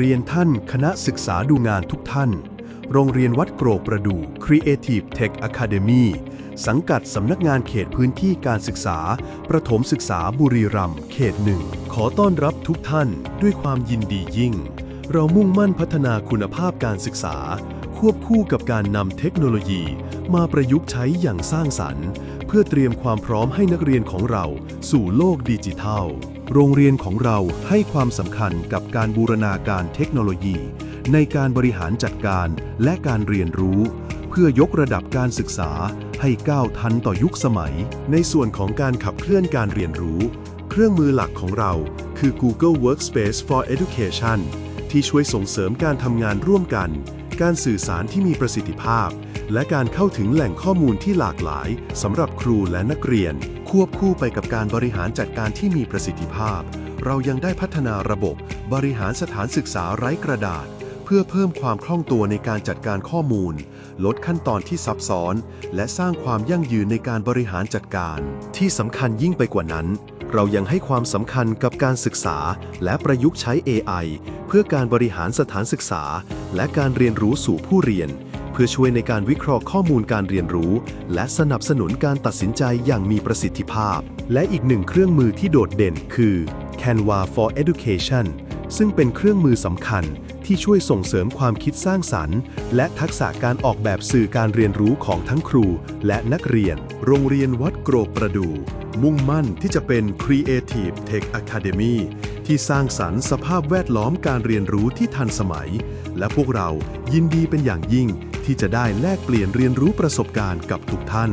เรียนท่านคณะศึกษาดูงานทุกท่าน โรงเรียนวัดโกรกประดู Creative Tech Academy สังกัดสำนักงานเขตพื้นที่การศึกษา ประถมศึกษาบุรีรัมย์เขตหนึ่ง ขอต้อนรับทุกท่านด้วยความยินดียิ่ง เรามุ่งมั่นพัฒนาคุณภาพการศึกษา ควบคู่กับการนำเทคโนโลยี มาประยุกต์ใช้อย่างสร้างสรรค์ เพื่อเตรียมความพร้อมให้นักเรียนของเราสู่โลกดิจิทัล โรงเรียนของเราให้ความสำคัญกับการบูรณาการเทคโนโลยี ในการบริหารจัดการและการเรียนรู้ เพื่อยกระดับการศึกษาให้ก้าวทันต่อยุคสมัย ในส่วนของการขับเคลื่อนการเรียนรู้ เครื่องมือหลักของเราคือ Google Workspace for Education ที่ช่วยส่งเสริมการทำงานร่วมกัน การสื่อสารที่มีประสิทธิภาพ และการเข้าถึงแหล่งข้อมูลที่หลากหลายสำหรับครูและนักเรียน ควบคู่ไปกับการบริหารจัดการที่มีประสิทธิภาพ เรายังได้พัฒนาระบบบริหารสถานศึกษาไร้กระดาษ เพื่อเพิ่มความคล่องตัวในการจัดการข้อมูล ลดขั้นตอนที่ซับซ้อน และสร้างความยั่งยืนในการบริหารจัดการ ที่สำคัญยิ่งไปกว่านั้นเรายังให้ความสำคัญกับการศึกษา และประยุกต์ใช้ AI เพื่อการบริหารสถานศึกษา และการเรียนรู้สู่ผู้เรียน พื่อช่วยในการวิเคราะห์ข้อมูลการเรียนรู้ และสนับสนุนการตัดสินใจอย่างมีประสิทธิภาพ และอีกหนึ่งเครื่องมือที่โดดเด่นคือ Canva for Education ซึ่งเป็นเครื่องมือสำคัญที่ช่วยส่งเสริมความคิดสร้างสรรค์ และทักษะการออกแบบสื่อการเรียนรู้ของทั้งครูและนักเรียน โรงเรียนวัดโกรกประดู มุ่งมั่นที่จะเป็น Creative Tech Academy ที่สร้างสรรค์สภาพแวดล้อมการเรียนรู้ที่ทันสมัย และพวกเรายินดีเป็นอย่างยิ่ง ที่จะได้แลกเปลี่ยนเรียนรู้ประสบการณ์กับทุกท่าน